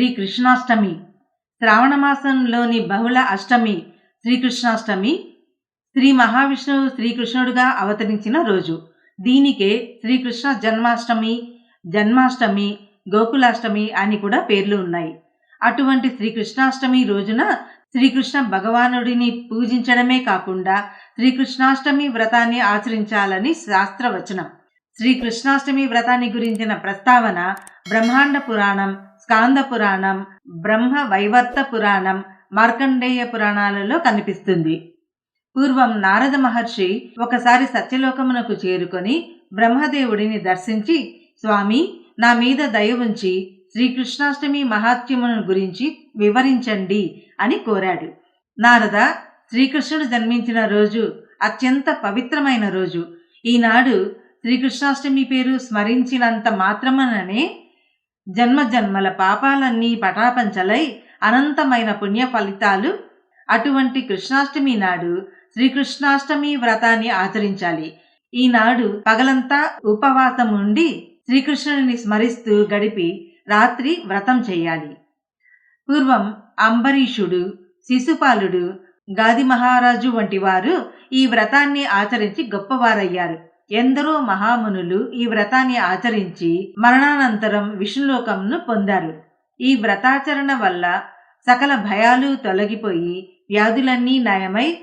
శ్రీకృష్ణాష్టమి కృష్ణాష్టమి. శ్రావణమాసంలోని బహుళ అష్టమి శ్రీకృష్ణాష్టమి శ్రీ మహావిష్ణువు శ్రీకృష్ణుడుగా అవతరించిన రోజు. దీనికే శ్రీకృష్ణ జన్మాష్టమి జన్మాష్టమి గోకులాష్టమి అని కూడా పేర్లు ఉన్నాయి. అటువంటి శ్రీకృష్ణాష్టమి రోజున శ్రీకృష్ణ భగవానుడిని పూజించడమే కాకుండా శ్రీకృష్ణాష్టమి వ్రతాన్ని ఆచరించాలని శాస్త్రవచనం. శ్రీకృష్ణాష్టమి వ్రతాన్ని గురించిన ప్రస్తావన బ్రహ్మాండ పురాణం స్కాంద పురాణం బ్రహ్మ వైవర్త పురాణం మార్కండేయ పురాణాలలో కనిపిస్తుంది. పూర్వం నారద మహర్షి ఒకసారి సత్యలోకమునకు చేరుకొని బ్రహ్మదేవుడిని దర్శించి స్వామి నా మీద దయ ఉంచి శ్రీకృష్ణాష్టమి మహాత్మ్యమును గురించి వివరించండి అని కోరాడు. నారద శ్రీకృష్ణుడు జన్మించిన రోజు అత్యంత పవిత్రమైన రోజు. ఈనాడు శ్రీకృష్ణాష్టమి పేరు స్మరించినంత మాత్రమననే జన్మ జన్మల పాపాలన్నీ పటాపంచలై అనంతమైన పుణ్య ఫలితాలు. అటువంటి కృష్ణాష్టమి నాడు శ్రీకృష్ణాష్టమి వ్రతాన్ని ఆచరించాలి. ఈనాడు పగలంతా ఉపవాసం ఉండి శ్రీకృష్ణుని స్మరిస్తూ గడిపి రాత్రి వ్రతం చేయాలి. పూర్వం అంబరీషుడు శిశుపాలుడు గాది మహారాజు వంటి వారు ఈ వ్రతాన్ని ఆచరించి గొప్పవారయ్యారు. ఎందరో మహామునులు ఈ వ్రతాన్ని ఆచరించి మరణానంతరం విష్ణులోకంను పొందారు. ఈ వ్రతాచరణ వల్ల సకల భయాలు తొలగిపోయి వ్యాధులన్నీ నయమై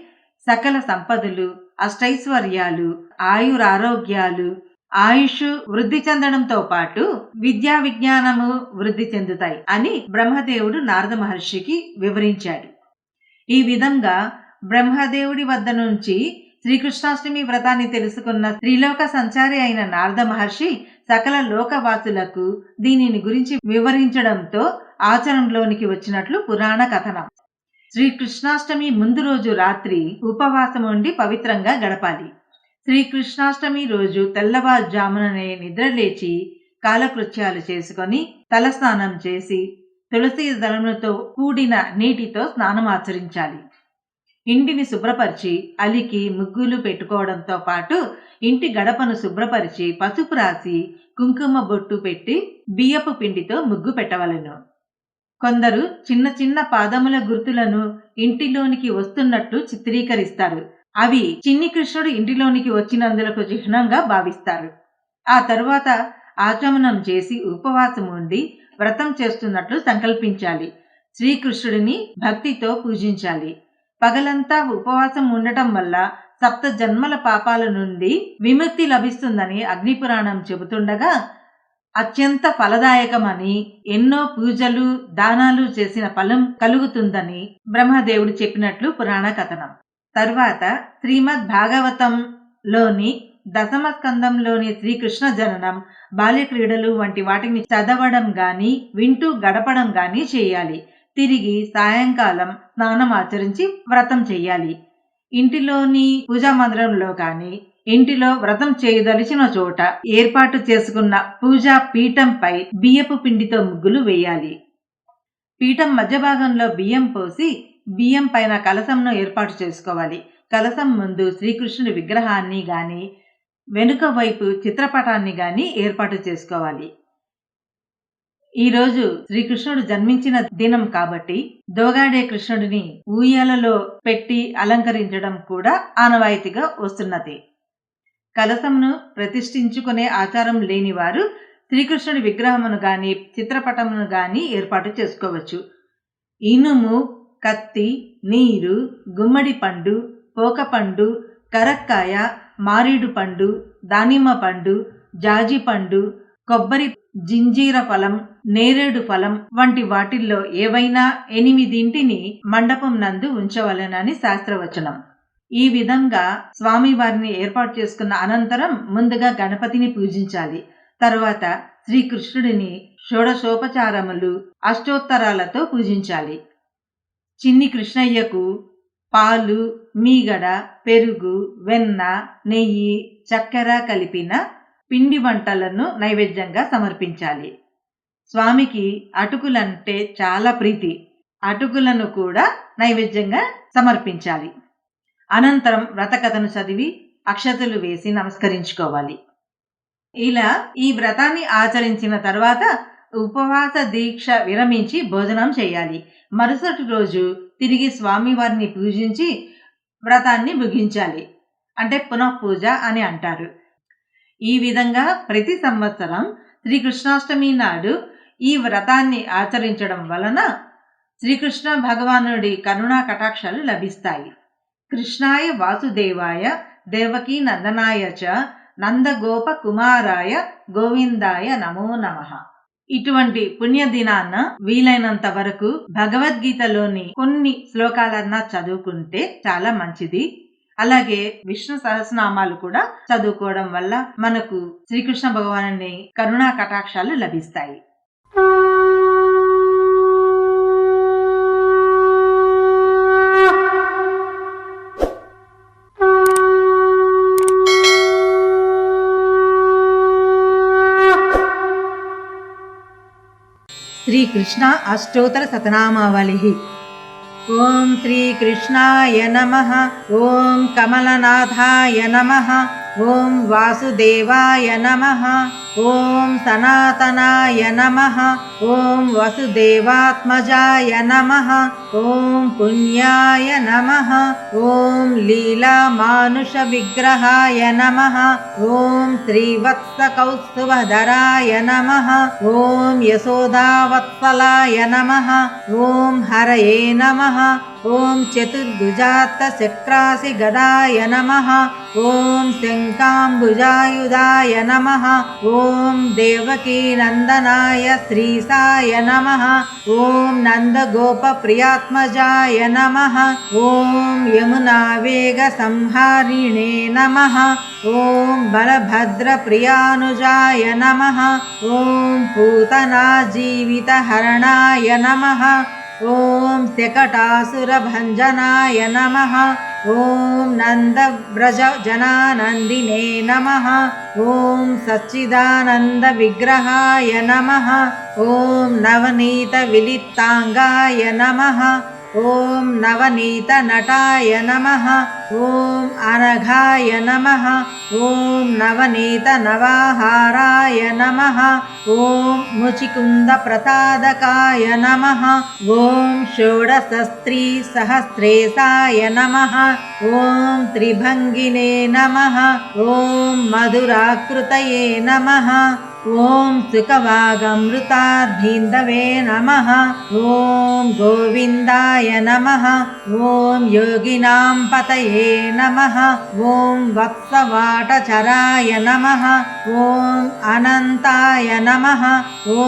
సకల సంపదలు అష్టైశ్వర్యాలు ఆయురారోగ్యాలు ఆయుష్ వృద్ధి చెందడంతో పాటు విద్యా విజ్ఞానము వృద్ధి చెందుతాయి అని బ్రహ్మదేవుడు నారద మహర్షికి వివరించాడు. ఈ విధంగా బ్రహ్మదేవుడి వద్ద నుంచి శ్రీకృష్ణాష్టమి వ్రతాన్ని తెలుసుకున్న త్రిలోక సంచారి అయిన నారద మహర్షి సకల లోకవాసులకు దీనిని గురించి వివరించడంతో ఆచరణలోనికి వచ్చినట్లు పురాణ కథనం. శ్రీకృష్ణాష్టమి ముందు రోజు రాత్రి ఉపవాసం ఉండి పవిత్రంగా గడపాలి. శ్రీకృష్ణాష్టమి రోజు తెల్లవారుజాముననే నిద్రలేచి కాలకృత్యాలు చేసుకొని తలస్నానం చేసి తులసి దళములతో కూడిన నీటితో స్నానం ఆచరించాలి. ఇంటిని శుభ్రపరిచి అలికి ముగ్గులు పెట్టుకోవడంతో పాటు ఇంటి గడపను శుభ్రపరిచి పసుపు రాసి కుంకుమ బొట్టు పెట్టి బియ్యపు పిండితో ముగ్గు పెట్టవలెను. కొందరు చిన్న చిన్న పాదముల గుర్తులను ఇంటిలోనికి వస్తున్నట్లు చిత్రీకరిస్తారు. అవి చిన్ని కృష్ణుడు ఇంటిలోనికి వచ్చినందులకు చిహ్నంగా భావిస్తారు. ఆ తరువాత ఆచమనం చేసి ఉపవాసం ఉండి వ్రతం చేస్తున్నట్లు సంకల్పించాలి. శ్రీకృష్ణుడిని భక్తితో పూజించాలి. పగలంతా ఉపవాసం ఉండటం వల్ల సప్త జన్మల పాపాల నుండి విముక్తి లభిస్తుందని అగ్నిపురాణం చెబుతుండగా అత్యంత ఫలదాయకమని ఎన్నో పూజలు దానాలు చేసిన ఫలం కలుగుతుందని బ్రహ్మదేవుడు చెప్పినట్లు పురాణ కథనం. తరువాత శ్రీమద్ భాగవతంలోని దశమ స్కందంలోని శ్రీకృష్ణ జననం బాల్య క్రీడలు వంటి వాటిని చదవడం గాని వింటూ గడపడం గాని చేయాలి. తిరిగి సాయంకాలం స్నానం ఆచరించి వ్రతం చెయ్యాలి ఇంటిలోని పూజా మందిరంలో కానీ ఇంటిలో వ్రతం చేయదలిచిన చోట ఏర్పాటు చేసుకున్న పూజా పీఠంపై బియ్యపు పిండితో ముగ్గులు వేయాలి. పీఠం మధ్య భాగంలో బియ్యం పోసి బియ్యం పైన కలసంను ఏర్పాటు చేసుకోవాలి. కలసం ముందు శ్రీకృష్ణుడి విగ్రహాన్ని గాని వెనుక వైపు చిత్రపటాన్ని గాని ఏర్పాటు చేసుకోవాలి. ఈరోజు శ్రీకృష్ణుడు జన్మించిన దినం కాబట్టి దోగాడే కృష్ణుడిని ఊయలలో పెట్టి అలంకరించడం కూడా ఆనవాయితీగా వస్తున్నది. కలసంను ప్రతిష్ఠించుకునే ఆచారం లేని వారు శ్రీకృష్ణుడి విగ్రహమును గాని చిత్రపటమును గాని ఏర్పాటు చేసుకోవచ్చు. ఇనుము కత్తి నీరు గుమ్మడి పండు పోకపండు కరక్కాయ మారీడు పండు దానిమ్మ పండు జాజి పండు కొబ్బరి జింజీర ఫలం నేరేడు ఫలం వంటి వాటిల్లో ఏవైనా ఎనిమిదింటిని మండపం నందు ఉంచవలెనని శాస్త్రవచనం. ఈ విధంగా స్వామివారిని ఏర్పాటు చేసుకున్న అనంతరం ముందుగా గణపతిని పూజించాలి. తరువాత శ్రీకృష్ణుడిని షోడశోపచారములు అష్టోత్తరాలతో పూజించాలి. చిన్ని కృష్ణయ్యకు పాలు మీగడ పెరుగు వెన్న నెయ్యి చక్కెర కలిపిన పిండి వంటలను నైవేద్యంగా సమర్పించాలి. స్వామికి అటుకులంటే చాలా ప్రీతి. అటుకులను కూడా నైవేద్యంగా సమర్పించాలి. అనంతరం వ్రతకథను చదివి అక్షతలు వేసి నమస్కరించుకోవాలి. ఇలా ఈ వ్రతాన్ని ఆచరించిన తర్వాత ఉపవాస దీక్ష విరమించి భోజనం చేయాలి. మరుసటి రోజు తిరిగి స్వామివారిని పూజించి వ్రతాన్ని ముగించాలి. అంటే పునః పూజ అని అంటారు. ఈ విధంగా ప్రతి సంవత్సరం శ్రీకృష్ణాష్టమి నాడు ఈ వ్రతాన్ని ఆచరించడం వలన శ్రీకృష్ణ భగవానుడి కరుణా కటాక్షాలు లభిస్తాయి. కృష్ణాయ వాసుదేవాయ దేవకీ నందనాయ చ నందగోప కుమారాయ గోవిందాయ నమో నమ. ఇటువంటి పుణ్యదినాన్న వీలైనంత వరకు భగవద్గీతలోని కొన్ని శ్లోకాలన్నా చదువుకుంటే చాలా మంచిది. అలాగే విష్ణు సహస్రనామాలు కూడా చదువుకోవడం వల్ల మనకు శ్రీకృష్ణ భగవాను కరుణా కటాక్షాలు లభిస్తాయి. श्रीकृष्ण अष्टोत्तरशतनामावलिः ॐ श्रीकृष्णाय नमः ॐ कमलनाथाय नमः ॐ वासुदेवाय नमः। నమ ఓం సనాతనాయ నమ. ఓం వసుదేవాత్మజాయ నమ. ఓం పుణ్యాయ నమ. ఓం లీలామానుష విగ్రహాయ నమ. ఓం శ్రీవత్సకౌస్తుభధరాయ నమ. ఓం యశోదావత్సలాయ నమ. ఓం హరయే నమ. ఓం చతుర్భుజాత్త చక్రాసి గదాయ నమ. ఓం ॐ देवकीनन्दनाय श्रीसाय नमः। ॐ नन्दगोपप्रियात्मजाय नमः। वेग संहारिणे नमः। ॐ बलभद्रप्रियानुजाय नमः। ॐ पूतनाजीवितहरणाय नमः। ॐ कटासुरभञ्जनाय नमः। ॐ नन्दव्रजजनानन्दिने नमः। ॐ सच्चिदानन्दविग्रहाय नमः। ॐ नवनीतविलिप्ताङ्गाय नमः। నమ ఓం నవనీత విలిప్తాంగాయ నమ ఓం నవనీత నటాయ నమ ఓం అనఘాయ నమ ఓం నవనీత నవాహారాయ నమ ఓం ముచికుంద ప్రసాదకాయ నమ ఓం ॐ सुखवाघमृताीन्दवे नमः। ॐ गोविन्दाय नमः। ॐ योगिनां पतये नमः। ॐ वक्सवाटचराय नमः। ॐ अनन्ताय नमः। ॐ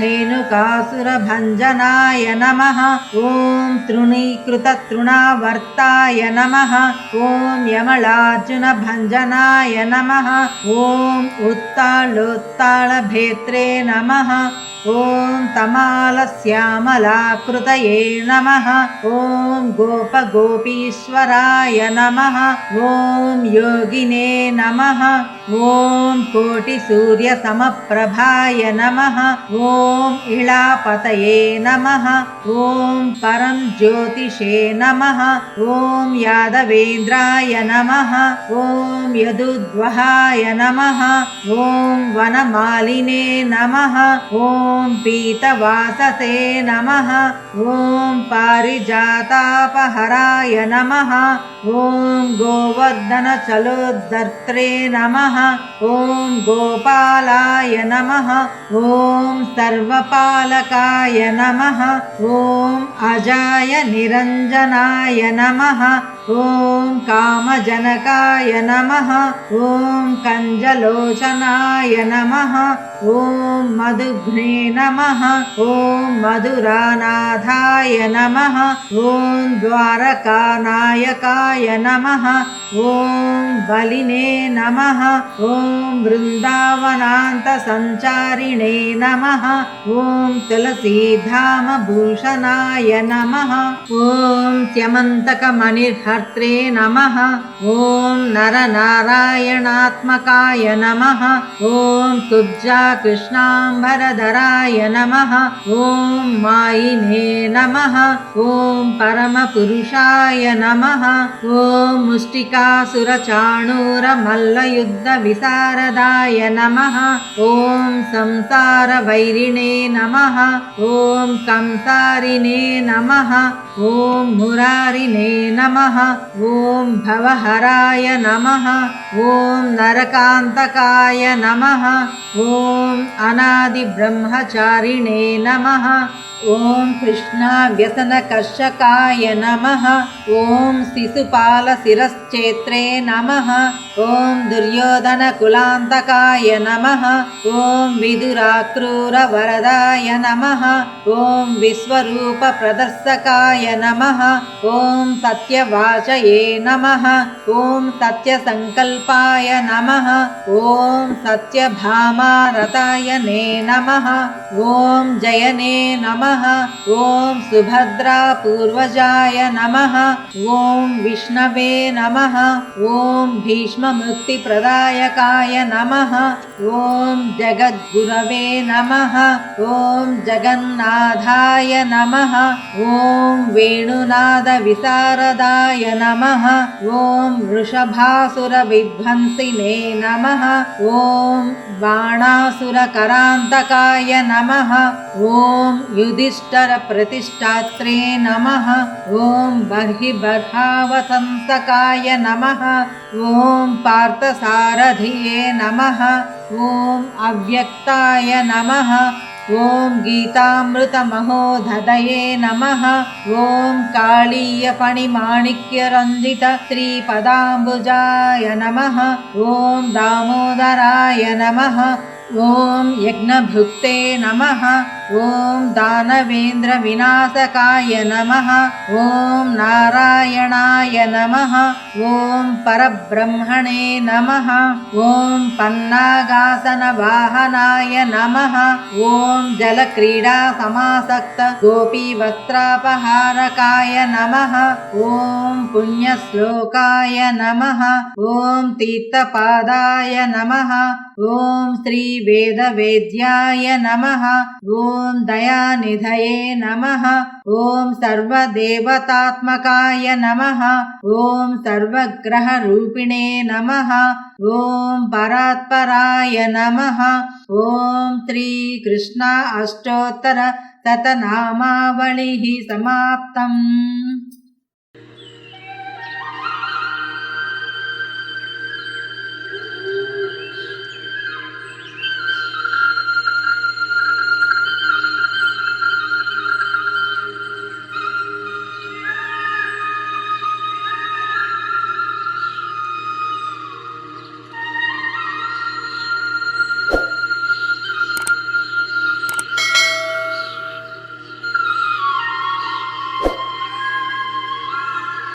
धेनुकासुरभञ्जनाय नमः। ॐ तृणीकृततृणावर्ताय नमः। ॐ यमलार्जुनभञ्जनाय नमः। ॐ उत्तालोत्ता णभेत्रे नमः। ॐ तमालश्यामलाकृतये नमः। ॐ गोपगोपीश्वराय नमः। ॐ योगिने नमः। ॐ कोटिसूर्यसमप्रभाय नमः। ॐ इळापतये नमः। ॐ परं ज्योतिषे नमः। ॐ यादवेन्द्राय नमः। ॐ यदुद्वहाय नमः। ॐ वनमालिने नमः। ॐ पीतवाससे नमः। ॐ पारिजातापहराय नमः। ॐ गोवर्धनचलोद्धर्त्रे नमः। ॐ गोपालाय नमः। ॐ सर्वपालकाय नमः। ॐ अजाय निरञ्जनाय नमः। ॐ कामजनकाय नमः। ॐ कञ्जलोचनाय नमः। ॐ मधुघ्ने नमः। ॐ मधुरानाथाय नमः। ॐ द्वारकानायकाय नमः। ॐ बलिने नमः। ॐ वृन्दावनान्तसञ्चारिणे नमः। ॐ तुलसीधामभूषणाय नमः। ॐ स्यमन्तकमणिर्हर्त्रे नमः। ॐ नरनारायणात्मकाय नमः। ॐ कुब्जा कृष्णाम्बरधरा ईश्वराय नमः ॐ मायिने नमः ॐ परमपुरुषाय नमः ॐ मुष्टिकासुरचाणूरमल्लयुद्धविशारदाय नमः ॐ संसारवैरिणे नमः ॐ कंसारिणे नमः ॐ मुरारिणे नमः ॐ भवहराय नमः ॐ नरकान्तकाय नमः ॐ ब्रह्मचारिणे नमः। ॐ कृष्णाव्यसनकर्षकाय नमः ॐ शिशुपालशिरश्चेत्रे नमः ॐ दुर्योधनकुलान्तकाय नमः ॐ विदुराक्रूरवरदाय नमः ॐ विश्वरूपप्रदर्शकाय नमः ॐ सत्यवाचये नमः ॐ सत्यसङ्कल्पाय नमः ॐ सत्यभामारतायने नमः ॐ जयने नमः ॐ सुभद्रापूर्वजाय नमः। ॐ विष्णवे नमः। ॐ भीष्ममुक्तिप्रदायकाय नमः। ॐ जगद्गुरवे नमः। तं जगन्नाथाय नमः। ॐ वेणुनादविशारदाय नमः। ॐ वृषभासुरविध्वंसिने नमः। ॐ बाणासुरकरान्तकाय नमः। ॐ युधिष्ठरप्रतिष्ठात्रे नमः। ॐ बर्हिबर्हावसंसकाय नमः। ॐ पार्थसारथिये नमः। ॐ अव्यक्ताय नमः। ॐ गीतामृतमहोदधये नमः। ॐ काळीयफणिमाणिक्यरञ्जित श्रीपदाम्बुजाय नमः। ॐ दामोदराय नमः। ॐ यज्ञभुक्ते नमः ॐ दानवेन्द्रविनाशकाय नमः ॐ नारायणाय नमः ॐ परब्रह्मणे नमः ॐ पन्नागासनवाहनाय नमः ॐ जलक्रीडासमासक्त गोपीवस्त्रापहारकाय नमः ॐ पुण्यश्लोकाय नमः ॐ तीर्थपादाय नमः ॐ श्रीवेदवेद्याय नमः। ॐ दयानिधये नमः। ॐ सर्वदेवतात्मकाय नमः। ॐ सर्वग्रहरूपिणे नमः। ॐ परात्पराय नमः। ॐ श्रीकृष्ण अष्टोत्तर शतनामावलिः समाप्तम्